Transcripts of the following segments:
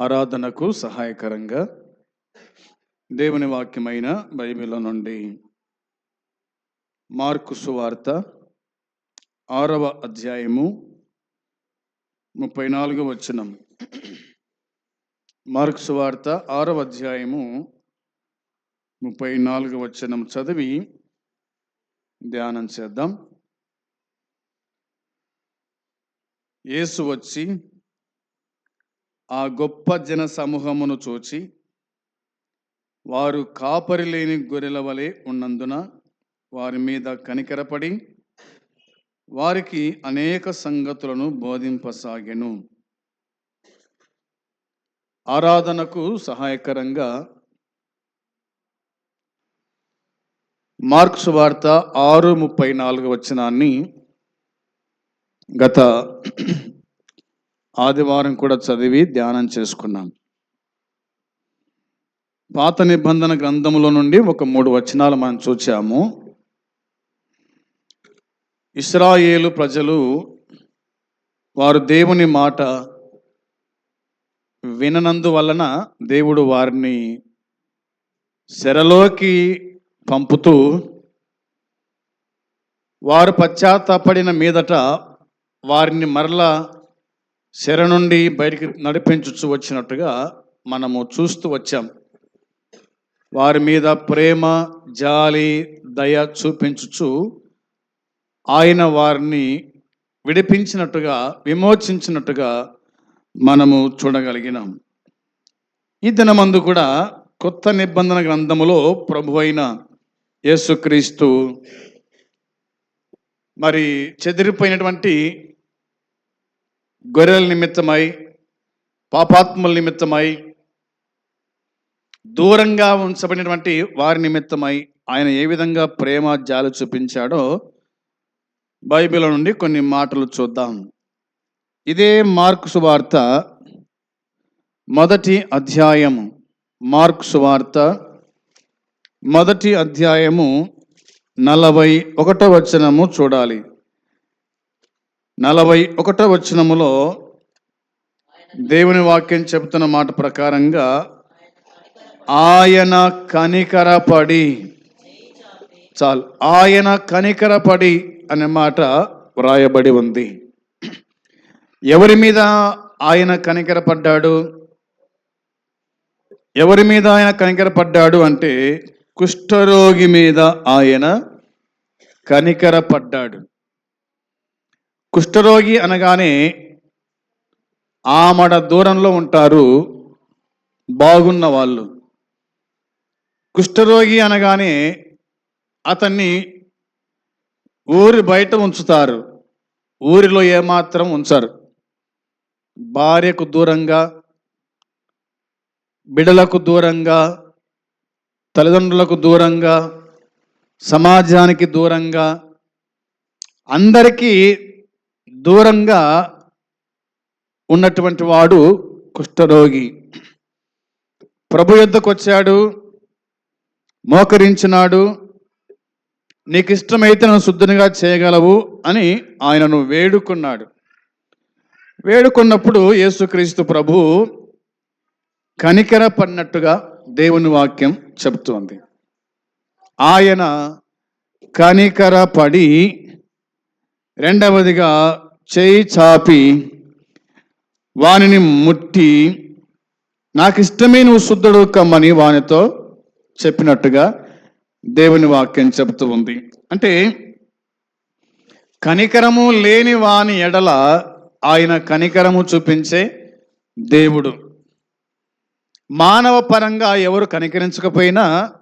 ఆరాధనకు సహాయకరంగా దేవుని వాక్యమైన బైబిల్ నుండి మార్కు సువార్త ఆరవ అధ్యాయము ముప్పై నాలుగు వచనం. మార్కు సువార్త ఆరవ అధ్యాయము ముప్పై నాలుగు వచనం చదివి ధ్యానం చేద్దాం. యేసు వచ్చి ఆ గొప్ప జన సమూహమును చూచి వారు కాపరి లేని గొర్రెల వలె ఉన్నందున వారి మీద కనికరపడి వారికి అనేక సంగతులను బోధింపసాగెను. ఆరాధనకు సహాయకరంగా మార్క్స్ వార్త ఆరు ముప్పై నాలుగు వచనాన్ని గత ఆదివారం కూడా చదివి ధ్యానం చేసుకున్నాం. పాత నిబంధన గ్రంథంలో నుండి ఒక మూడు వచనాలు మనం చూచాము. ఇస్రాయేలు ప్రజలు వారు దేవుని మాట విననందువలన దేవుడు వారిని శరలోకి పంపుతూ వారు పశ్చాత్తాపడిన మీదట వారిని మరలా శర నుండి బయటికి నడిపించుచు వచ్చినట్టుగా మనము చూస్తూ వచ్చాం. వారి మీద ప్రేమ జాలి దయ చూపించుచు ఆయన వారిని విడిపించినట్టుగా విమోచించినట్టుగా మనము చూడగలిగినాం. ఈ దినమందు కూడా కొత్త నిబంధన గ్రంథములో ప్రభు అయిన యేసుక్రీస్తు మరి చెదిరిపోయినటువంటి గొర్రెల నిమిత్తమై పాపాత్ముల నిమిత్తమై దూరంగా ఉంచబడినటువంటి వారి నిమిత్తమై ఆయన ఏ విధంగా ప్రేమ జాలు చూపించాడో బైబిల్ నుండి కొన్ని మాటలు చూద్దాం. ఇదే మార్కు సువార్త మొదటి అధ్యాయము మార్కు సువార్త మొదటి అధ్యాయము నలభై ఒకటో వచనము చూడాలి. నలభై ఒకటో వచనములో దేవుని వాక్యం చెబుతున్న మాట ప్రకారంగా ఆయన కనికరపడి చాలు. ఆయన కనికరపడి అనే మాట వ్రాయబడి ఉంది. ఎవరి మీద ఆయన కనికరపడ్డాడు? ఎవరి మీద ఆయన కనికరపడ్డాడు అంటే కుష్ఠరోగి మీద ఆయన కనికరపడ్డాడు. కుష్ఠరోగి అనగానే ఆమడ దూరంలో ఉంటారు బాగున్న వాళ్ళు. కుష్ఠరోగి అనగానే అతన్ని ఊరి బయట ఉంచుతారు. ఊరిలో ఏమాత్రం ఉంచరు. భార్యకు దూరంగా బిడలకు దూరంగా తల్లిదండ్రులకు దూరంగా సమాజానికి దూరంగా అందరికీ దూరంగా ఉన్నటువంటి వాడు కుష్ఠరోగి. ప్రభు యుద్ధకు వచ్చాడు మోకరించినాడు నీకు ఇష్టమైతే నన్ను శుద్ధునిగా చేయగలవు అని ఆయనను వేడుకున్నాడు. వేడుకున్నప్పుడు యేసుక్రీస్తు ప్రభు కనికర పడినట్టుగా దేవుని వాక్యం చెబుతోంది. ఆయన కనికర పడి రెండవదిగా చేయి చాపి వానిని ముట్టి నాకు ఇష్టమే నువ్వు శుద్ధుడు కమ్మని వానితో చెప్పినట్టుగా దేవుని వాక్యం చెబుతూ ఉంది. అంటే కనికరము లేని వాని ఎడల ఆయన కనికరము చూపించే దేవుడు. మానవ పరంగా ఎవరు కనికరించకపోయినా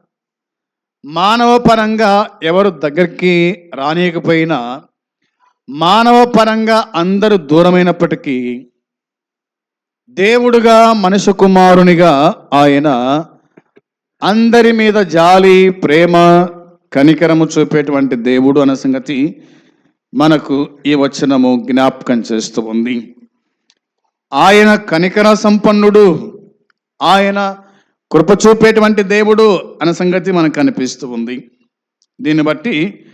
మానవ పరంగా ఎవరు దగ్గరికి రానియకపోయినా మానవ పరంగా అందరూ దూరమైనప్పటికీ దేవుడుగా మనుషు కుమారునిగా ఆయన అందరి మీద జాలి ప్రేమ కనికరము చూపేటువంటి దేవుడు అన్న సంగతి మనకు ఈ వచనము జ్ఞాపకం చేస్తూ ఉంది. ఆయన కనికర సంపన్నుడు ఆయన కృప చూపేటువంటి దేవుడు అన్న సంగతి మనకు కనిపిస్తూ ఉంది. దీన్ని బట్టి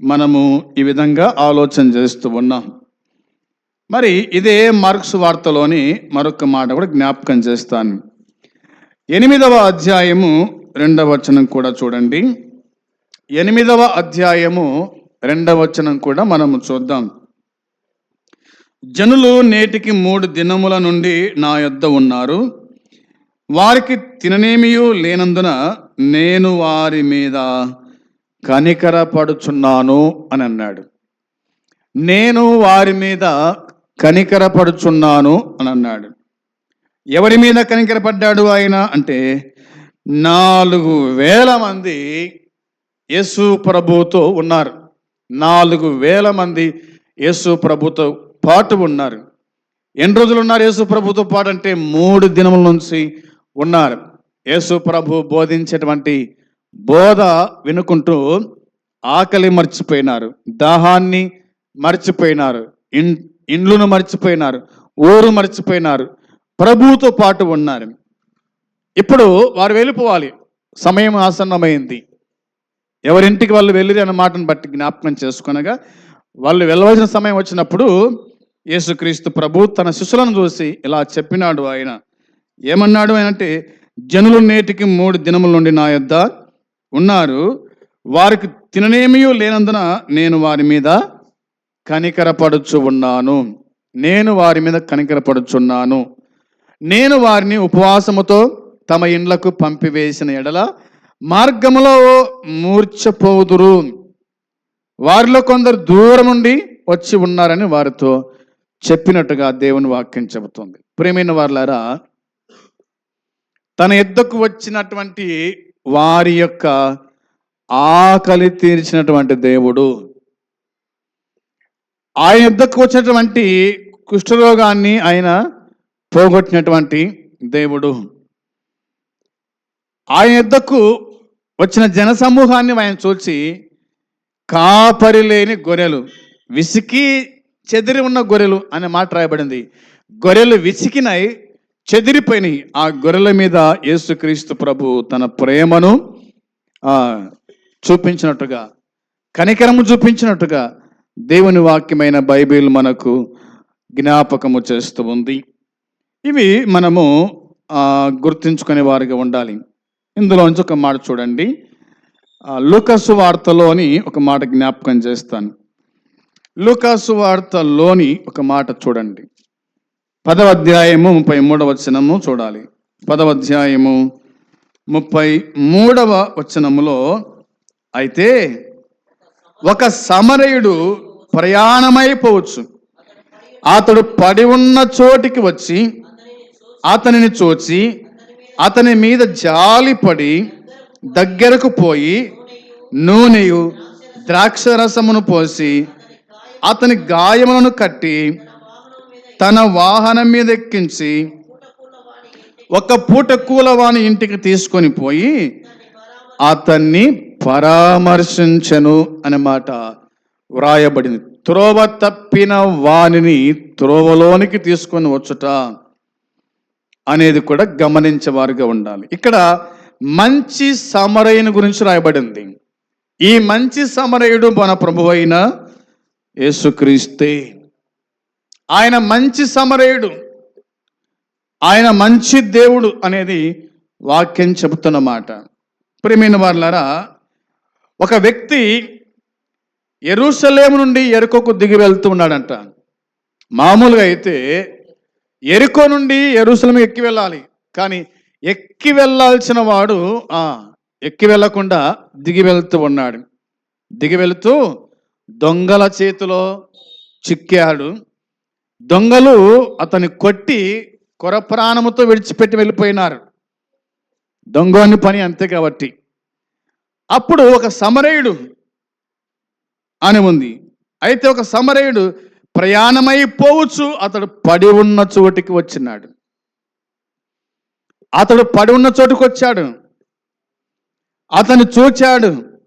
మనము ఈ విధంగా ఆలోచన చేస్తూ ఉన్నాం. మరి ఇదే మార్క్స్ వార్తలోని మరొక మాట కూడా జ్ఞాపకం చేస్తాను. ఎనిమిదవ అధ్యాయము రెండవ వచనం కూడా చూడండి. ఎనిమిదవ అధ్యాయము రెండవ వచనం కూడా మనము చూద్దాం. జనులు నేటికి మూడు దినముల నుండి నా యొద్ద ఉన్నారు. వారికి తిననేమియూ లేనందున నేను వారి మీద కనికరపడుచున్నాను అని అన్నాడు. నేను వారి మీద కనికరపడుచున్నాను అని అన్నాడు. ఎవరి మీద కనికరపడ్డాడు ఆయన అంటే నాలుగు వేల మంది యేసు ప్రభుతో ఉన్నారు. నాలుగు వేల మంది యేసు ప్రభుతో పాటు ఉన్నారు. ఎన్ని రోజులు ఉన్నారు యేసు ప్రభుతో పాటు? అంటే మూడు దినముల నుంచి ఉన్నారు. యేసు ప్రభు బోధించేటువంటి బోధ వినుకుంటూ ఆకలి మర్చిపోయినారు దాహాన్ని మర్చిపోయినారు ఇన్ ఇండ్లను మర్చిపోయినారు ఊరు మర్చిపోయినారు ప్రభువుతో పాటు ఉన్నారు. ఇప్పుడు వారు వెళ్ళిపోవాలి. సమయం ఆసన్నమైంది. ఎవరింటికి వాళ్ళు వెళ్ళిరి అన్న మాటను బట్టి జ్ఞాపకం చేసుకొనగా వాళ్ళు వెళ్ళవలసిన సమయం వచ్చినప్పుడు యేసుక్రీస్తు ప్రభు తన శిష్యులను చూసి ఇలా చెప్పినాడు ఆయన. ఏమన్నాడు ఆయన అంటే జనులు నేటికి మూడు దినముల నుండి నా యొద్ద ఉన్నారు. వారికి తిననేమియూ లేనందున నేను వారి మీద కనికరపడుచు ఉన్నాను. నేను వారి మీద కనికరపడుచున్నాను. నేను వారిని ఉపవాసముతో తమ ఇండ్లకు పంపివేసిన ఎడల మార్గములో మూర్చపోదురు వారిలో కొందరు దూరం నుండి వచ్చి ఉన్నారని వారితో చెప్పినట్టుగా దేవుని వాక్యం చెబుతుంది. ప్రేమైన వారులారా తన ఎద్దకు వచ్చినటువంటి వారి యొక్క ఆకలి తీర్చినటువంటి దేవుడు. ఆయన యుద్ధకు వచ్చినటువంటి కుష్ఠరోగాన్ని ఆయన పోగొట్టినటువంటి దేవుడు. ఆయన యుద్ధకు వచ్చిన జన సమూహాన్ని ఆయన చూసి కాపరి లేని గొర్రెలు విసికి చెదిరి ఉన్న గొర్రెలు అనే మాట రాయబడింది. గొర్రెలు విసికినాయి చెదిరిపోయినాయి. ఆ గొర్రెల మీద యేసుక్రీస్తు ప్రభు తన ప్రేమను చూపించినట్టుగా కనికరము చూపించినట్టుగా దేవుని వాక్యమైన బైబిల్ మనకు జ్ఞాపకము చేస్తూ ఉంది. ఇవి మనము గుర్తించుకునే వారిగా ఉండాలి. ఇందులోంచి ఒక మాట చూడండి. ఆ, లూకాసు వార్తలోని ఒక మాట జ్ఞాపకం చేస్తాను. లూకాసు వార్తలోని ఒక మాట చూడండి. పదవ అధ్యాయము ముప్పై మూడవ వచనము చూడాలి. పదవ అధ్యాయము ముప్పై మూడవ వచనములో అయితే ఒక సమరయుడు ప్రయాణమైపోవచ్చు అతడు పడి ఉన్న చోటికి వచ్చి అతనిని చూచి అతని మీద జాలిపడి దగ్గరకు పోయి నూనెయు ద్రాక్షరసమును పోసి అతని గాయములను కట్టి తన వాహనం మీద ఎక్కించి ఒక పూట కూలవాని ఇంటికి తీసుకొని పోయి అతన్ని పరామర్శించను అన్నమాట వ్రాయబడింది. త్రోవ తప్పిన వానిని త్రోవలోనికి తీసుకొని వచ్చుట అనేది కూడా గమనించేవారుగా ఉండాలి. ఇక్కడ మంచి సమరయుని గురించి రాయబడింది. ఈ మంచి సమరయుడు మన ప్రభు అయిన యేసుక్రీస్తే. ఆయన మంచి సమరయుడు. ఆయన మంచి దేవుడు అనేది వాక్యం చెబుతున్న మాట. ప్రియమైన వాళ్ళారా ఒక వ్యక్తి ఎరుసలేము నుండి ఎరుకకు దిగి వెళ్తూ ఉన్నాడంట. మామూలుగా అయితే ఎరుకో నుండి ఎరుసలం ఎక్కి వెళ్ళాలి. కానీ ఎక్కి వెళ్ళాల్సిన వాడు ఎక్కి వెళ్ళకుండా దిగి వెళ్తూ ఉన్నాడు. దిగి వెళుతూ దొంగల చేతిలో చిక్కాడు. దొంగలు అతని కొట్టి కొరప్రాణముతో విడిచిపెట్టి వెళ్ళిపోయినారు. దొంగని పని అంతే కాబట్టి. అప్పుడు ఒక సమరయుడు అని ఉంది. అయితే ఒక సమరయుడు ప్రయాణమైపోవచ్చు అతడు పడి ఉన్న చోటికి వచ్చినాడు. అతడు పడి ఉన్న చోటుకు వచ్చాడు. అతను చూచాడు.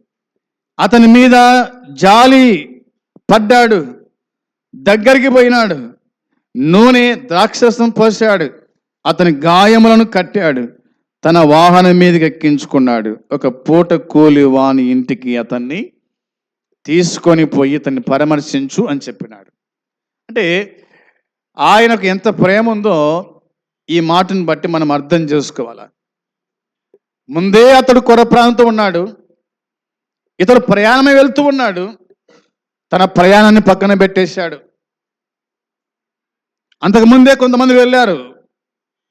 అతని మీద జాలి పడ్డాడు. దగ్గరికి పోయినాడు. నూనె ద్రాక్షసం పోసాడు అతని గాయములను కట్టాడు. తన వాహనం మీదకి ఎక్కించుకున్నాడు. ఒక పూట కూలి వాని ఇంటికి అతన్ని తీసుకొని పోయి అతన్ని పరామర్శించు అని చెప్పినాడు. అంటే ఆయనకు ఎంత ప్రేమ ఉందో ఈ మాటను బట్టి మనం అర్థం చేసుకోవాలి. ముందే అతడు కొర ప్రాంతం ఉన్నాడు. ఇతడు ప్రయాణమే వెళ్తూ ఉన్నాడు. తన ప్రయాణాన్ని పక్కన పెట్టేశాడు. అంతకుముందే కొంతమంది వెళ్ళారు.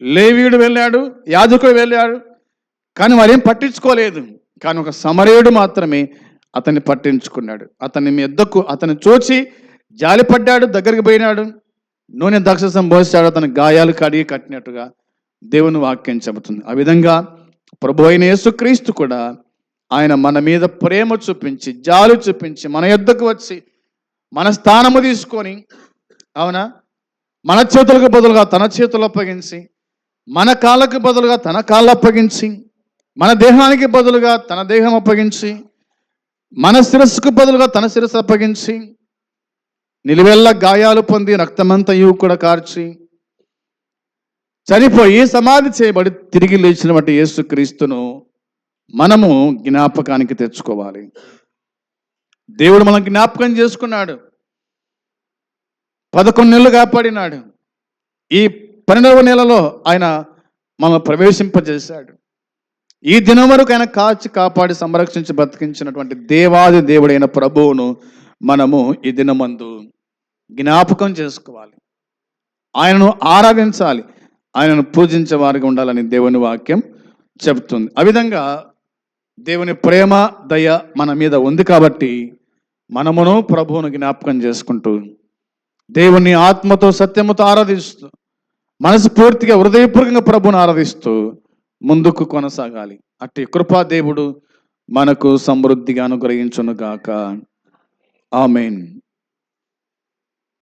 లేవీయుడు వెళ్ళాడు యాజకుడు వెళ్ళాడు కానీ వారేం పట్టించుకోలేదు. కానీ ఒక సమరయుడు మాత్రమే అతన్ని పట్టించుకున్నాడు. అతని ఎద్దకు అతన్ని చూచి జాలిపడ్డాడు దగ్గరికి పోయినాడు. నూనె దక్షసం పోసాడు అతని గాయాలు కడిగి కట్టినట్టుగా దేవుని వాక్యం చెబుతుంది. ఆ విధంగా ప్రభు అయిన యేసుక్రీస్తు కూడా ఆయన మన మీద ప్రేమ చూపించి జాలు చూపించి మన యొద్దకు వచ్చి మన స్థానము తీసుకొని అవునా? మన చేతులకు బదులుగా తన చేతులు అప్పగించి మన కాళ్ళకు బదులుగా తన కాళ్ళు అప్పగించి మన దేహానికి బదులుగా తన దేహం అప్పగించి మన శిరస్సుకు బదులుగా తన శిరస్సు అప్పగించి నిలువెల్ల గాయాలు పొంది రక్తమంతయు కూడా కార్చి చనిపోయి సమాధి చేయబడి తిరిగి లేచినటువంటి యేసుక్రీస్తును మనము జ్ఞాపకానికి తెచ్చుకోవాలి. దేవుడు మనం జ్ఞాపకం చేసుకున్నాడు. పదకొండు నెలలు కాపాడినాడు. ఈ పన్నెండవ నెలలో ఆయన మనం ప్రవేశింపజేశాడు. ఈ దినం వరకు ఆయన కాచి కాపాడి సంరక్షించి బ్రతికించినటువంటి దేవాది దేవుడైన ప్రభువును మనము ఈ దినమందు జ్ఞాపకం చేసుకోవాలి. ఆయనను ఆరాధించాలి. ఆయనను పూజించే వారికి ఉండాలని దేవుని వాక్యం చెబుతుంది. ఆ విధంగా దేవుని ప్రేమ దయ మన మీద ఉంది కాబట్టి మనమును ప్రభువును జ్ఞాపకం చేసుకుంటూ దేవుని ఆత్మతో సత్యముతో ఆరాధిస్తూ మనస్ఫూర్తిగా హృదయపూర్వకంగా ప్రభుని ఆరాధిస్తూ ముందుకు కొనసాగాలి. అట్టి కృపా దేవుడు మనకు సమృద్ధిగా అనుగ్రహించును గాక ఆమెన్.